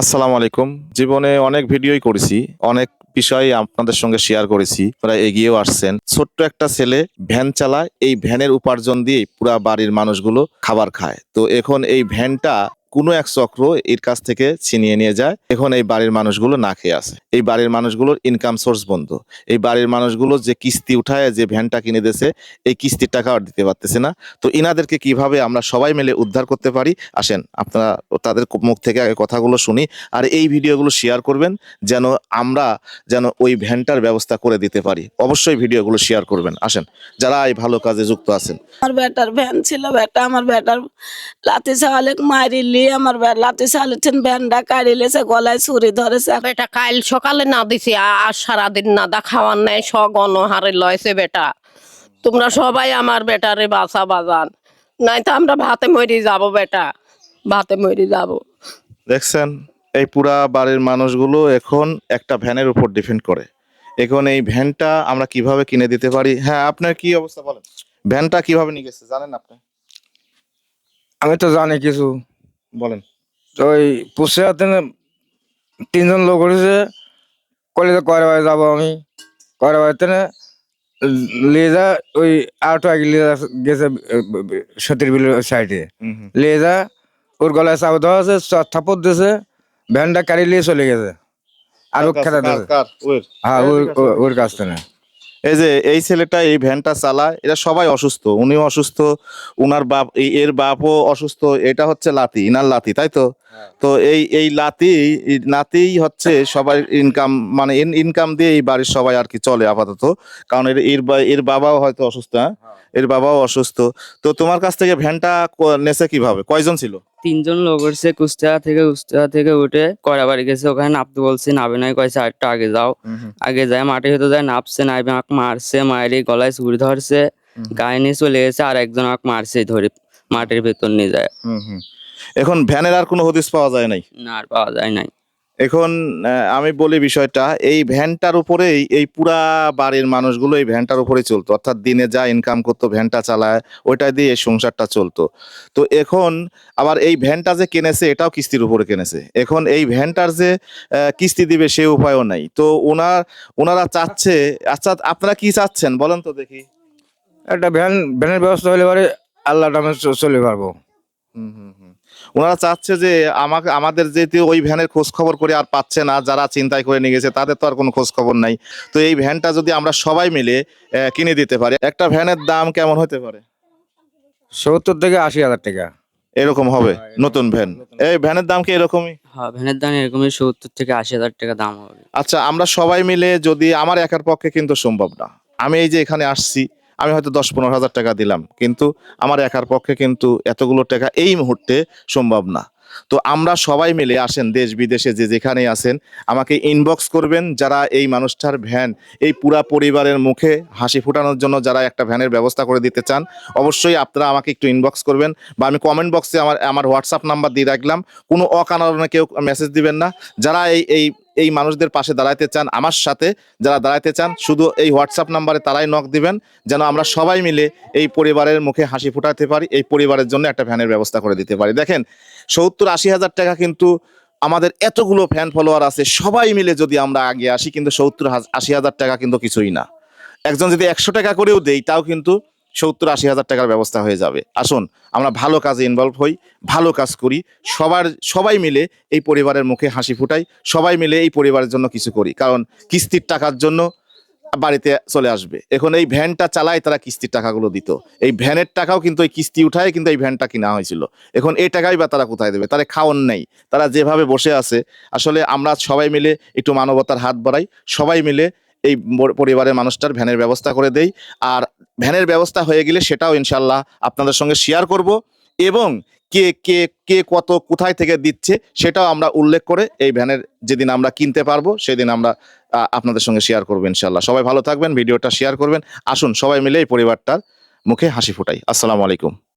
আসসালামু আলাইকুম। জীবনে অনেক ভিডিওই করেছি, অনেক বিষয় আপনাদের সঙ্গে শেয়ার করেছি, প্রায় এগিয়েও আসছেন। ছোট্ট একটা ছেলে ভ্যান চালায়, এই ভ্যানের উপার্জন দিয়ে পুরা বাড়ির মানুষগুলো খাবার খায়। তো এখন এই ভ্যানটা কোনো এক চক্র এর কাছ থেকে ছিনিয়ে নিয়ে যায়। এখন এই বাড়ির মানুষগুলো না খেয়ে আছে। এই বাড়ির মানুষগুলোর ইনকাম সোর্স বন্ধ। এই বাড়ির মানুষগুলো যে কিস্তি উঠায়, যে ভ্যানটা কিনে দিয়েছে, এই কিস্তির টাকা আর দিতে পারতেছে না। তো ইনাদেরকে কীভাবে আমরা সবাই মিলে উদ্ধার করতে পারি? আসেন, আপনারা তাদের মুখ থেকে আগে কথাগুলো শুনি আর এই ভিডিওগুলো শেয়ার করবেন যেন আমরা যেন ওই ভ্যানটার ব্যবস্থা করে দিতে পারি। অবশ্যই ভিডিওগুলো শেয়ার করবেন। আসেন, যারা এই ভালো কাজে যুক্ত আছেন। আমার বেটার ভ্যান ছিল, বেটা, আমার বেটার লাতে সালে মারিলি আমার লাতি সালে ভ্যানটা কাড়িলেছে গলায় ছুরি ধরেছে। বেটা কাল সকালে না দিছি আর সারাদিন নাদা খাওয়ার নাই স গণহারে লয়েছে বেটা। তোমরা সবাই আমার বেটারে বাসা বাজান। নাই তো আমরা ভাতে মরি যাব বেটা ভাতে মরি যাব। দেখছেন এই পুরা বাড়ির মানুষগুলো এখন একটা ভ্যানের উপর ডিপেন্ড করে। এখন এই ভ্যানটা আমরা কীভাবে কিনে দিতে পারি? হ্যাঁ আপনার কি অবস্থা বলেন? ভ্যানটা কীভাবে নিয়ে গেছে? জানেন আপনি? আমি তো জানি কিছু। বলেন। তো ওই পুষে হাতে তিনজন লোক উঠেছে কলেজে কয়রা বাড়ি যাব আমি। কয়রা বাড়িতে যা ওই আটো আগে যা- গেছে সতীর বিলের সাইডে যা ওর গলায় চাপ দেওয়া আছে থাপড় দিয়েছে ভ্যানটা কারি নিয়ে চলে গেছে। আর খেতে দিয়েছে হ্যাঁ ওর ওর কাছ থেকে। এই যে এই ছেলেটা এই ভ্যানটা চালায়, এটা সবাই অসুস্থ, উনিও অসুস্থ, উনার বাপ এর বাপও অসুস্থ, এটা হচ্ছে লাতি ইনার লাতি তাই তো? তো এই এই লাতি নাতিই হচ্ছে সবাই ইনকাম মানে ইনকাম দিয়ে এই বাড়ির সবাই আর কি চলে আপাতত। কারণ এর এর এর বাবাও হয়তো অসুস্থ হ্যাঁ? এর বাবাও অসুস্থ। তো তোমার কাছ থেকে ভ্যানটা নেছে কীভাবে? কয়জন ছিল? তিনজন লোক উঠছে কুষ্টিয়া থেকে কুষ্টিয়া থেকে উঠে কয়রাবাড়ি গেছে। ওখানে নামতে বলছি নামে নাই। কয়েছে আরেকটু আগে যাও। আগে যায় মাঠে হতে যায় নাপছে নাইবে আমাকে মারছে মায়ের গলায় ছুরি ধরছে। গায়ে নিয়ে চলে গেছে আর একজন আমাকে মারছে ধরে মাটির ভেতর নিয়ে যায়। হুম হুম। এখন ভ্যানের আর কোনো হদিস পাওয়া যায় নাই। না আর পাওয়া যায় নাই। এখন আমি বলি বিষয়টা এই ভ্যানটার উপরেই এই পুরা বাড়ির মানুষগুলো এই ভ্যানটার উপরেই চলতো। অর্থাৎ দিনে যা ইনকাম করতো ভ্যানটা চালায় ওইটা দিয়ে এই সংসারটা চলতো। তো এখন আবার এই ভ্যানটা যে কিনেছে এটাও কিস্তির উপরে কিনেছে। এখন এই ভ্যানটার যে কিস্তি দিবে সে উপায়ও নাই। তো ওনার ওনারা চাচ্ছে আচ্ছা আপনারা কি চাচ্ছেন? বলেন তো দেখি। একটা ভ্যান ভ্যানের ব্যবস্থা হলে পরে আল্লাহ নামে চলে পারব। হুম। ওনারা চাচ্ছে যে আমাকে আমাদের যেহেতু ওই ভ্যানের খোঁজ খবর করে আর পাচ্ছে না যারা চিন্তায় করে নিয়ে গেছে তাদের তো আর কোনো খোঁজ খবর নাই। তো এই ভ্যানটা যদি আমরা সবাই মিলে কিনে দিতে পারি একটা ভ্যানের দাম কেমন হতে পারে? সত্তর থেকে আশি হাজার টাকা। এরকম হবে নতুন ভ্যান। এই ভ্যানের দাম কি এরকমই? হ্যাঁ ভ্যানের দাম এরকমই সত্তর থেকে আশি হাজার টাকা দাম হবে। আচ্ছা আমরা সবাই মিলে যদি আমার একার পক্ষে কিন্তু সম্ভব না। আমি এই যে এখানে আসছি আমি হয়তো দশ পনেরো হাজার টাকা দিলাম, কিন্তু আমার একার পক্ষে কিন্তু এতগুলো টাকা এই মুহূর্তে সম্ভব না। তো আমরা সবাই মিলে আসেন দেশ বিদেশে যে যেখানে আছেন, আমাকে ইনবক্স করবেন যারা এই মানুষটার ভ্যান, এই পুরা পরিবারের মুখে হাসি ফোটানোর জন্য যারা একটা ভ্যানের ব্যবস্থা করে দিতে চান, অবশ্যই আপনারা আমাকে একটু ইনবক্স করবেন বা আমি কমেন্ট বক্সে আমার আমার হোয়াটসঅ্যাপ নাম্বার দিয়ে রাখলাম, কোনো অকারণে কেউ মেসেজ দিবেন না। যারা এই এই এই মানুষদের পাশে দাঁড়াইতে চান, আমার সাথে যারা দাঁড়াইতে চান, শুধু এই হোয়াটসঅ্যাপ নাম্বারে তারাই নক দিবেন, যেন আমরা সবাই মিলে এই পরিবারের মুখে হাসি ফোটাতে পারি, এই পরিবারের জন্য একটা ভ্যানের ব্যবস্থা করে দিতে পারি। দেখেন, সত্তর আশি হাজার টাকা কিন্তু আমাদের এতগুলো ফ্যান ফলোয়ার আছে, সবাই মিলে যদি আমরা আগে আসি, কিন্তু সত্তর আশি হাজার টাকা কিন্তু কিছুই না। একজন যদি একশো টাকা করেও দেই তাও কিন্তু সত্তর আশি হাজার টাকার ব্যবস্থা হয়ে যাবে। আসুন, আমরা ভালো কাজে ইনভলভ হই, ভালো কাজ করি, সবার, সবাই মিলে এই পরিবারের মুখে হাসি ফুটাই, সবাই মিলে এই পরিবারের জন্য কিছু করি। কারণ কিস্তির টাকার জন্য বাড়িতে চলে আসবে। এখন এই ভ্যানটা চালায় তারা কিস্তির টাকাগুলো দিত। এই ভ্যানের টাকাও কিন্তু এই কিস্তি উঠায় কিন্তু এই ভ্যানটা কিনা হয়েছিল। এখন এই টাকাই বা তারা কোথায় দেবে? তারা খাওয়ান নেই। তারা যেভাবে বসে আছে, আসলে আমরা সবাই মিলে একটু মানবতার হাত বাড়াই, সবাই মিলে এই পরিবারের মানুষটার ভ্যানের ব্যবস্থা করে দেই। আর ভ্যানের ব্যবস্থা হয়ে গেলে সেটাও ইনশাল্লাহ আপনাদের সঙ্গে শেয়ার করব এবং কে কে কে কত কোথায় থেকে দিচ্ছে সেটাও আমরা উল্লেখ করে এই ভ্যানের যেদিন আমরা কিনতে পারব সেদিন আমরা আপনাদের সঙ্গে শেয়ার করব ইনশাল্লাহ সবাই ভালো থাকবেন, ভিডিওটা শেয়ার করবেন। আসুন সবাই মিলে এই পরিবারটার মুখে হাসি ফুটাই। আসসালামু আলাইকুম।